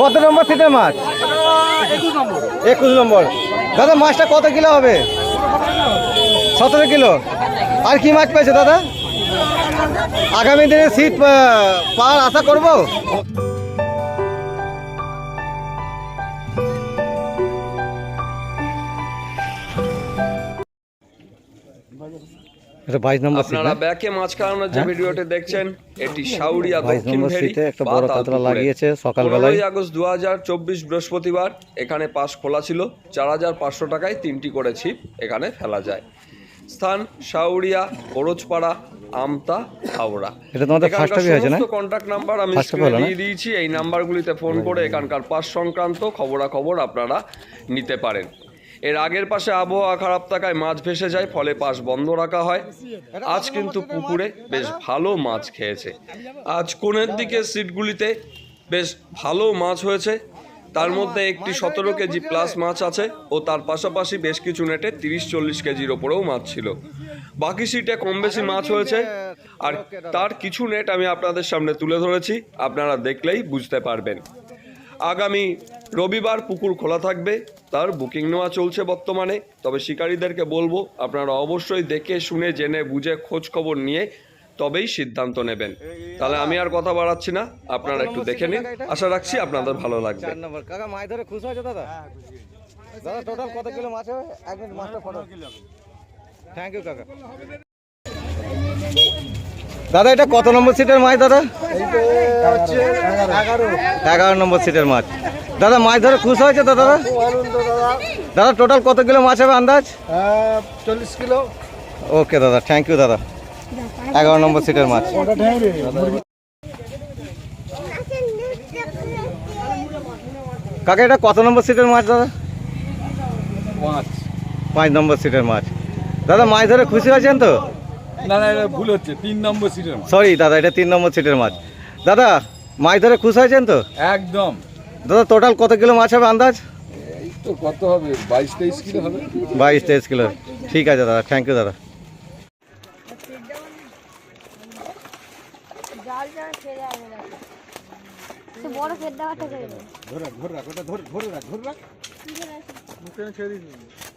কত নম্বর সিটের মাছ? একুশ নম্বর। দাদা, মাছটা কত কিলো হবে? সতেরো কিলো। আর কি মাছ পেয়েছে দাদা? আগামী দিনে সিট পাওয়ার আশা করব? এটা বাইশ নম্বর সিট আপনারা ব্যাকে মাছ খাওয়ানোর যে ভিডিওটি দেখছেন এটি সাউরিয়া হ্যাঁ? দক্ষিণ নম্বর একটা বড় কাতলা লাগিয়েছে সকালবেলায়। পনেরোই আগস্ট দু হাজার চব্বিশ বৃহস্পতিবার এখানে পাশ খোলা ছিল চার হাজার পাঁচশো টাকায় তিনটি করে ছিপ এখানে ফেলা যায়। স্থান সাউরিয়া আমতা হাওড়া। এটা তোমাদের এখানকার first হয়েছে না? সমস্ত নাম্বার আমি স্ক্রিনে দিয়ে দিয়েছি এই নাম্বারগুলিতে ফোন করে এখানকার পাস সংক্রান্ত খবরাখবর আপনারা নিতে পারেন। এর আগের পাশে আবহাওয়া খারাপ থাকায় মাছ ভেসে যায়, ফলে পাশ বন্ধ রাখা হয়। আজ কিন্তু পুকুরে বেশ ভালো মাছ খেয়েছে। আজ কোণের দিকে সিটগুলিতে বেশ ভালো মাছ হয়েছে। তার মধ্যে একটি সতেরো কেজি প্লাস মাছ আছে ও তার পাশাপাশি বেশ কিছু নেটে তিরিশ চল্লিশ কেজির ওপরেও মাছ ছিল। বাকি সিটে কম বেশি মাছ হয়েছে। আর তার কিছু নেট আমি আপনাদের সামনে তুলে ধরেছি। আপনারা দেখলেই বুঝতে পারবেন। আগামী রবিবার পুকুর খোলা থাকবে। তার বুকিং নেওয়া চলছে বর্তমানে। তবে শিকারীদেরকে বলব আপনারা অবশ্যই দেখে শুনে জেনে বুঝে খোঁজ খবর নিয়ে তবেই সিদ্ধান্ত নেবেন। তাহলে আমি আর কথা বাড়াচ্ছি না। আপনারা একটু দেখে নিন। আশা রাখছি আপনাদের ভালো লাগবে। কাকা মাছ ধরে খুশি হয়েছে দাদা? দাদা টোটাল কত কিলো মাছ হবে? এক মিনিট মাছটা ফটো। থ্যাংক ইউ কাকা। দাদা এটা কত নম্বর সিটের মাছ দাদা? এগারো নম্বর সিটের মাছ। দাদা মাছ ধরে খুশি হয়েছে তো দাদা? দাদা টোটাল কত কিলো মাছ হবে আন্দাজ? চল্লিশ কিলো ওকে দাদা থ্যাংক ইউ দাদা। এগারো নম্বর সিটের মাছ। কাকা এটা কত নম্বর সিটের মাছ দাদা? পাঁচ। পাঁচ নম্বর সিটের মাছ। দাদা মাছ ধরে খুশি হয়েছেন তো? না না এটা ভুল হচ্ছে তিন নম্বর সিটের মাছ সরি দাদা এটা তিন নম্বর সিটের মাছ দাদা মাছ ধরে খুশি হয়েছেন তো? একদম। দাদা টোটাল কত কিলো মাছ হবে আন্দাজ? এই তো কত হবে? বাইশ তেইশ কিলো হবে। বাইশ তেইশ কিলো। ঠিক আছে দাদা থ্যাংক ইউ দাদা। ছেড়ে বড় ফের দেওয়াটা ধরে ধরে রাখ ধরে ধরে রাখ ধরে রাখ। ধরে রাখ টানবি ওটা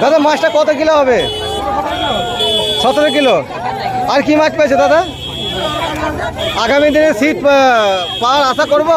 দাদা, মাছটা কত কিলো হবে? সতেরো কিলো। আর কি মাছ পেয়েছে দাদা? আগামী দিনে শীত পাওয়ার আশা করব?